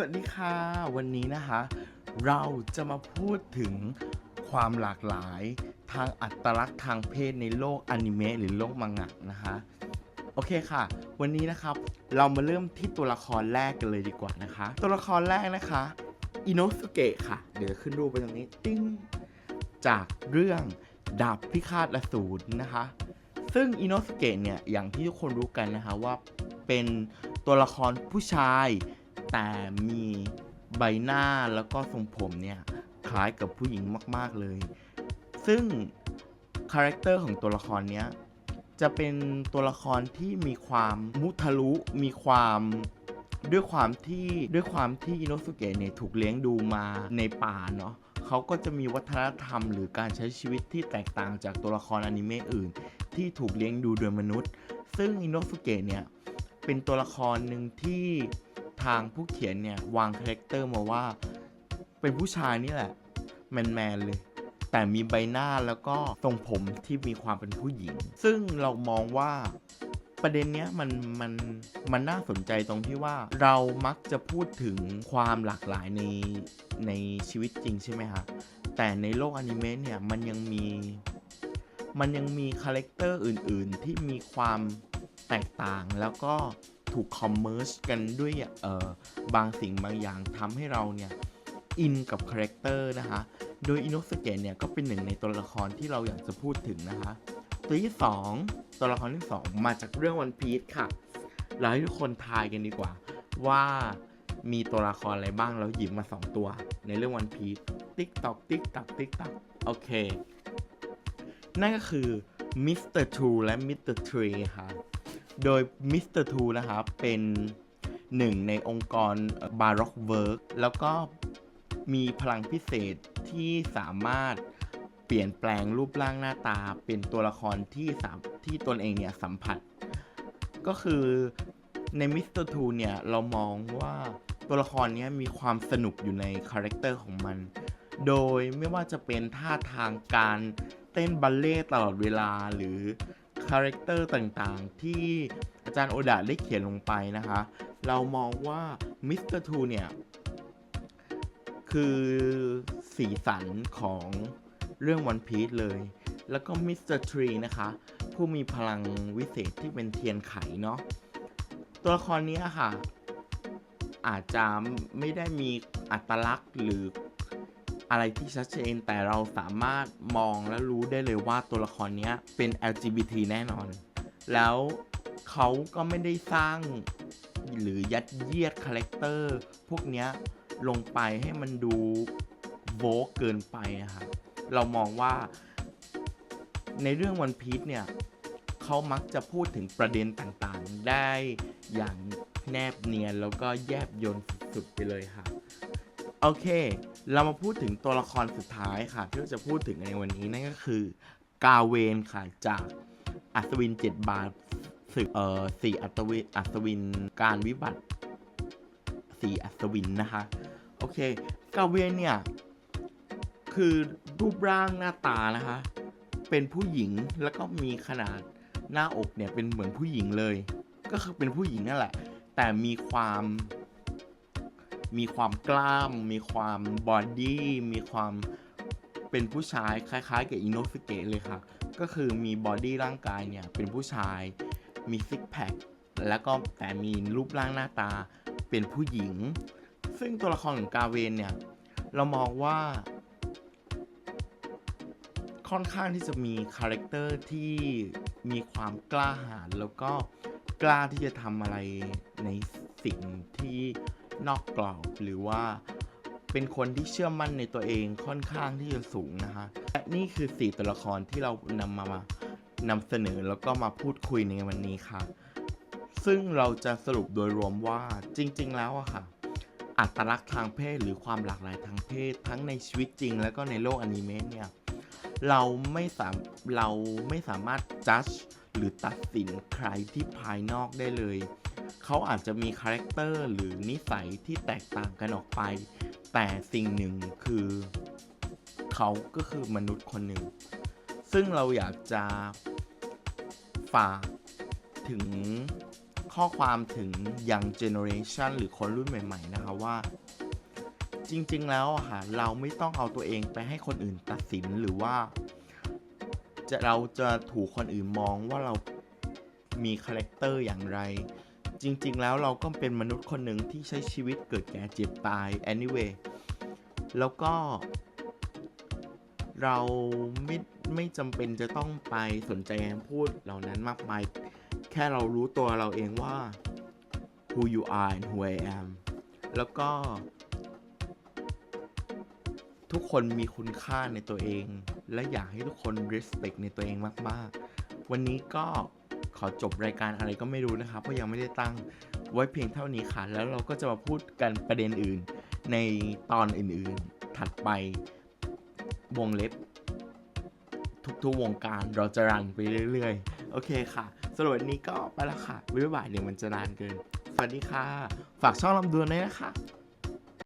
วัสดีค่ะ วันนี้นะคะ เราจะมาพูดถึงความหลากหลายทางอัตลักษณ์ทางเพศในโลกอนิเมะหรือโลกมังงะนะคะ โอเคค่ะ วันนี้นะครับเรามาเริ่มที่ตัวละครแรกกันเลยดีกว่านะคะ ตัวละครแรกนะคะอินโนสุเกะค่ะ เดี๋ยวขึ้นรูปไปตรงนี้ติ้งจากเรื่องดาบพิฆาตอสูรนะคะ ซึ่งอินโนสุเกะเนี่ยอย่างที่ทุกคนรู้กันนะคะว่าเป็นตัวละครผู้ชาย แต่มีใบหน้าแล้วก็ทรงผมเนี่ยคล้ายกับผู้หญิงมาก ๆเลย ซึ่งคาแรคเตอร์ของตัวละครเนี้ยจะเป็นตัวละครที่มีความมุทะลุ มีความด้วยความที่ด้วยความที่อินโนสุเกะเนี่ยถูกเลี้ยงดูมาในป่าเนาะเขาก็จะมีวัฒนธรรมหรือการใช้ชีวิตที่แตกต่างจากตัวละครอนิเมะอื่น ที่ถูกเลี้ยงดูโดยมนุษย์ ซึ่งอินโนสุเกะเนี่ยเป็นตัวละครหนึ่งที่ ทางผู้เขียนเนี่ยวางคาแรคเตอร์มาว่า เป็นผู้ชายนี่แหละ แมนๆเลย แต่มีใบหน้าแล้วก็ทรงผมที่มีความเป็นผู้หญิง ซึ่งเรามองว่าประเด็นเนี้ยมันมันมันน่าสนใจตรงที่ว่าเรามักจะพูดถึงความหลากหลายในในชีวิตจริงใช่ไหมคะแต่ในโลกอนิเมะเนี่ยมันยังมี มันยังมีคาแรคเตอร์อื่น ๆ ที่มีความแตกต่างแล้วก็ ถูกคอมเมอร์สกันด้วยเอ่อบางสิ่งบางอย่างทำให้เราเนี่ยอินกับคาแรคเตอร์นะคะ โดยอินโนสเกะเนี่ยก็เป็นหนึ่งในตัวละครที่เราอยากจะพูดถึงนะคะ ตัวที่ 2 ตัวละครที่ 2 มาจากเรื่องวันพี e ค่ะ เราให้ทุกคนทายกันดีกว่า ว่ามีตัวละครอะไรบ้างเราหยิบมา2 ตัว ในเรื่องวันพี e ติ๊กตอกติ๊กตอกติ๊กตอกโอเค นั่นก็คือมิสเตอร์ทูและมิสเตอร์ทรีค่ะ โดยมิสเตอร์ทูนะครับเป็นหนึ่งในองค์กรบาร็อกเวิร์กแล้วก็มีพลังพิเศษที่สามารถเปลี่ยนแปลงรูปร่างหน้าตา เป็นตัวละครที่สามที่ตนเองเนี่ยสัมผัส ก็คือในมิสเตอร์ทูเนี่ยเรามองว่าตัวละครนี้มีความสนุกอยู่ในคาแรคเตอร์ของมัน โดยไม่ว่าจะเป็นท่าทางการเต้นบัลเล่ต์ตลอดเวลาหรือ คาแรคเตอร์ต่างๆ ที่อาจารย์โอดะได้เขียนลงไปนะคะ เรามองว่ามิสเตอร์ทูเนี่ย คือสีสันของเรื่องวันพี e เลย แล้วก็มิสเตอร์ทรีนะคะ ผู้มีพลังวิเศษที่เป็นเทียนไขเนาะตัวละครนี้ค่ะ อาจจะไม่ได้มีอัตลักษณ์หรือ อะไรที่ชัดเจนแต่เราสามารถมองและรู้ได้เลยว่าตัวละครนี้เป็น LGBT แน่นอน แล้วเขาก็ไม่ได้สร้างหรือยัดเยียดคาแรคเตอร์พวกนี้ลงไปให้มันดูโวกเกินไปอะครับเรามองว่าในเรื่องวันพี e เนี่ยเขามักจะพูดถึงประเด็นต่างๆ ได้อย่างแนบเนียนแล้วก็แยบยนต์สุดๆไปเลยค่ะ โอเค เรามาพูดถึงตัวละครสุดท้ายค่ะ ที่เราจะพูดถึงในวันนี้นั่นก็คือกาเวนค่ะจากอัศวินเจ็ดบาทศึกเอ่อสี่อัศวินอัศวินการวิบัติสี่อัศวินนะคะ โอเค กาเวนเนี่ย คือรูปร่างหน้าตานะคะ เป็นผู้หญิงแล้วก็มีขนาดหน้าอกเนี่ยเป็นเหมือนผู้หญิงเลย ก็คือเป็นผู้หญิงนั่นแหละ แต่มีความ มีความกล้าม มีความบอดี้มีความเป็นผู้ชายคล้าย ๆ กับอินโนสเกะเลยค่ะ ก็คือมีบอดี้ร่างกายเนี่ยเป็นผู้ชาย มีซิกแพคแล้วก็แต่มีรูปร่างหน้าตาเป็นผู้หญิง ซึ่งตัวละครของกาเวนเนี่ยเรามองว่า ค่อนข้างที่จะมีคาแรคเตอร์ที่มีความกล้าหาญแล้วก็กล้าที่จะทำอะไรในสิ่งที่ นอกกรอบหรือว่าเป็นคนที่เชื่อมั่นในตัวเองค่อนข้างที่จะสูงนะคะและนี่คือสี่ตัวละครที่เรานำมามานำเสนอแล้วก็มาพูดคุยในวันนี้ค่ะ ซึ่งเราจะสรุปโดยรวมว่าจริง ๆ แล้วอะค่ะ อัตลักษณ์ทางเพศหรือความหลากหลายทางเพศ ทั้งในชีวิตจริง แล้วก็ในโลกอนิเมะเนี่ยเราไม่สามเราไม่สามารถจัดหรือตัดสินใครที่ภายนอกได้เลย เขาอาจจะมีคาแรคเตอร์หรือนิสัยที่แตกต่างกันออกไป แต่สิ่งหนึ่งคือเขาก็คือมนุษย์คนหนึ่ง ซึ่งเราอยากจะฝากถึงข้อความถึง young generation หรือคนรุ่นใหม่ ๆ นะคะว่า จริง ๆ แล้วอะค่ะเราไม่ต้องเอาตัวเองไปให้คนอื่นตัดสินหรือว่า จะเราจะถูกคนอื่นมองว่าเรามีคาแรคเตอร์อย่างไร จริง ๆ แล้วเราก็เป็นมนุษย์คนหนึ่งที่ใช้ชีวิตเกิดแก่เจ็บตาย anyway แล้วก็ เราไม่ไม่จำเป็นจะต้องไปสนใจคำพูดเหล่านั้นมากมาย แค่เรารู้ตัวเราเองว่า who you are and who I am แล้วก็ ทุกคนมีคุณค่าในตัวเอง และอยากให้ทุกคน respect ในตัวเองมาก ๆ วันนี้ก็ ขอจบรายการอะไรก็ไม่รู้นะครับเพราะยังไม่ได้ตั้งไว้เพียงเท่านี้ค่ะ แล้วเราก็จะมาพูดกันประเด็นอื่น ในตอนอื่นๆ ถัดไปวงเล็บ ทุกๆวงการเราจะรันไปเรื่อยๆ โอเคค่ะสรับวันนี้ก็ไปละค่ะบ๊ายบายเดี๋ยวมันจะนานเกิน สวัสดีค่ะ ฝากช่องลำดวนด้วยนะคะ